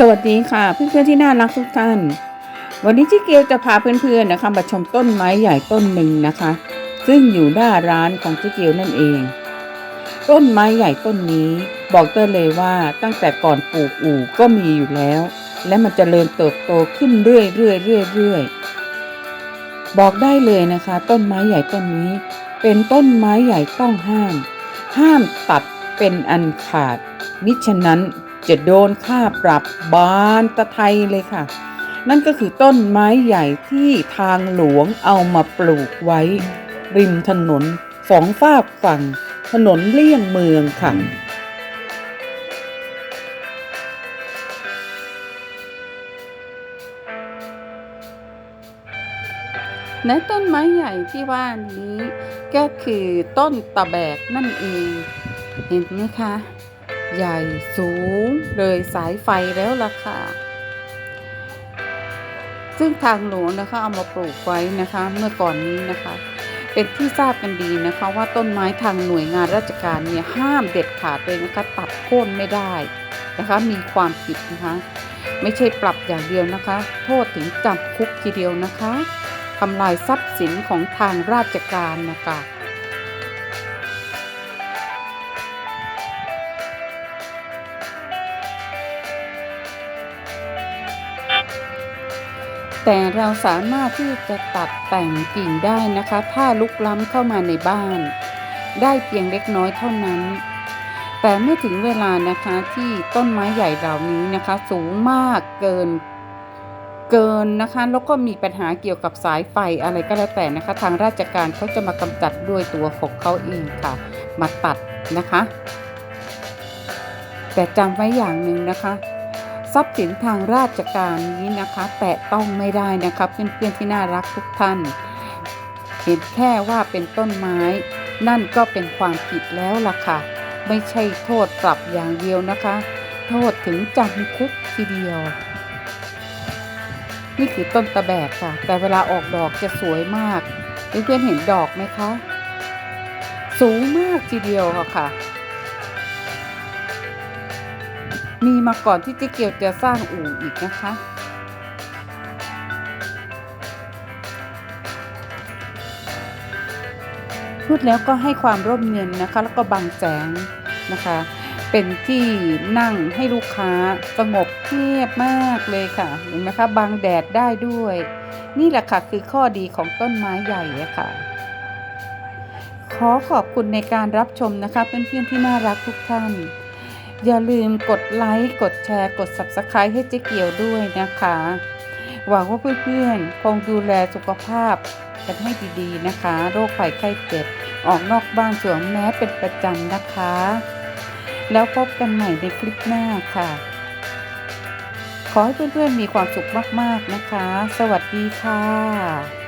สวัสดีค่ะ เพื่อนๆที่น่ารักทุกท่าน วันนี้จิเกียวจะพาเพื่อนๆนะคะมาชมต้นไม้ใหญ่ต้นหนึ่งนะคะ ซึ่งอยู่หน้าร้านของจิเกียวนั่นเอง ต้นไม้ใหญ่ต้นนี้บอกเต้เลยว่าตั้งแต่ก่อนปลูกอู่ก็มีอยู่แล้ว และมันจเจริญเติบโตขึ้นเรื่อยๆเรื่อยๆเรื่อยๆบอกได้เลยนะคะ ต้นไม้ใหญ่ต้นนี้ เป็นต้นไม้ใหญ่ต้องห้าม ห้ามตัดเป็นอันขาด มิฉะนั้น จะโดนค่าปรับบานตะไทยเลยค่ะ นั่นก็คือต้นไม้ใหญ่ที่ทางหลวงเอามาปลูกไว้ ริมถนนสองฝากฝั่ง ถนนเลี่ยงเมืองค่ะในต้นไม้ใหญ่ที่ว่านี้ก็คือต้นตะแบกนั่นเอง เห็นไหมคะ ใหญ่สูงเลยสายไฟแล้วล่ะค่ะ ซึ่งทางหลวงนะคะเอามาปลูกไว้นะคะเมื่อก่อนนี้นะคะ เป็นที่ทราบกันดีนะคะว่าต้นไม้ทางหน่วยงานราชการเนี่ยห้ามเด็ดขาดเลยนะคะตัดโค่นไม่ได้นะคะมีความผิดนะคะ ไม่ใช่ปรับอย่างเดียวนะคะ โทษถึงจำคุกทีเดียวนะคะทำลายทรัพย์สินของทางราชการนะคะ แต่เราสามารถที่จะตัดแต่งกิ่งได้นะคะ ถ้าลุกล้ำเข้ามาในบ้าน ได้เพียงเล็กน้อยเท่านั้น แต่เมื่อถึงเวลานะคะที่ต้นไม้ใหญ่เหล่านี้นะคะ สูงมากเกินเกินนะคะแล้วก็มีปัญหาเกี่ยวกับสายไฟอะไรก็แล้วแต่นะคะ ทางราชการเขาจะมากำจัดด้วยตัวของเขาเองค่ะ มาตัดนะคะ แต่จำไว้อย่างหนึ่งนะคะ ทรัพย์สินทางราชการนี้นะคะ แตะต้องไม่ได้นะคะเพื่อนๆที่น่ารักทุกท่าน เห็นแค่ว่าเป็นต้นไม้ นั่นก็เป็นความผิดแล้วล่ะค่ะ ไม่ใช่โทษปรับอย่างเดียวนะคะ โทษถึงจำคุกทีเดียว นี่คือต้นตะแบกค่ะ แต่เวลาออกดอกจะสวยมากเพื่อนๆเห็นดอกไหมคะ สูงมากทีเดียวค่ะ มีมาก่อนที่เจ๊เกียวจะสร้างอู่อีกนะคะ พูดแล้วก็ให้ความร่มเย็นนะคะ แล้วก็บังแสงนะคะ เป็นที่นั่งให้ลูกค้าสงบเงียบมากเลยค่ะเห็นไหมคะบังแดดได้ด้วย นี่แหละค่ะคือข้อดีของต้นไม้ใหญ่ะค่ะขอขอบคุณในการรับชมนะคะเพื่อนๆที่น่ารักทุกท่าน อย่าลืมกดไลค์ กดแชร์ กด Subscribe ให้เจ๊เกียวด้วยนะคะ หวังว่าเพื่อนๆ คงดูแลสุขภาพกันให้ดีๆนะคะ โรคภัยไข้เจ็บ ออกนอกบ้านสวมแม้เป็นประจำนะคะ แล้วพบกันใหม่ในคลิปหน้าค่ะ ขอให้เพื่อนๆมีความสุขมากๆนะคะ สวัสดีค่ะ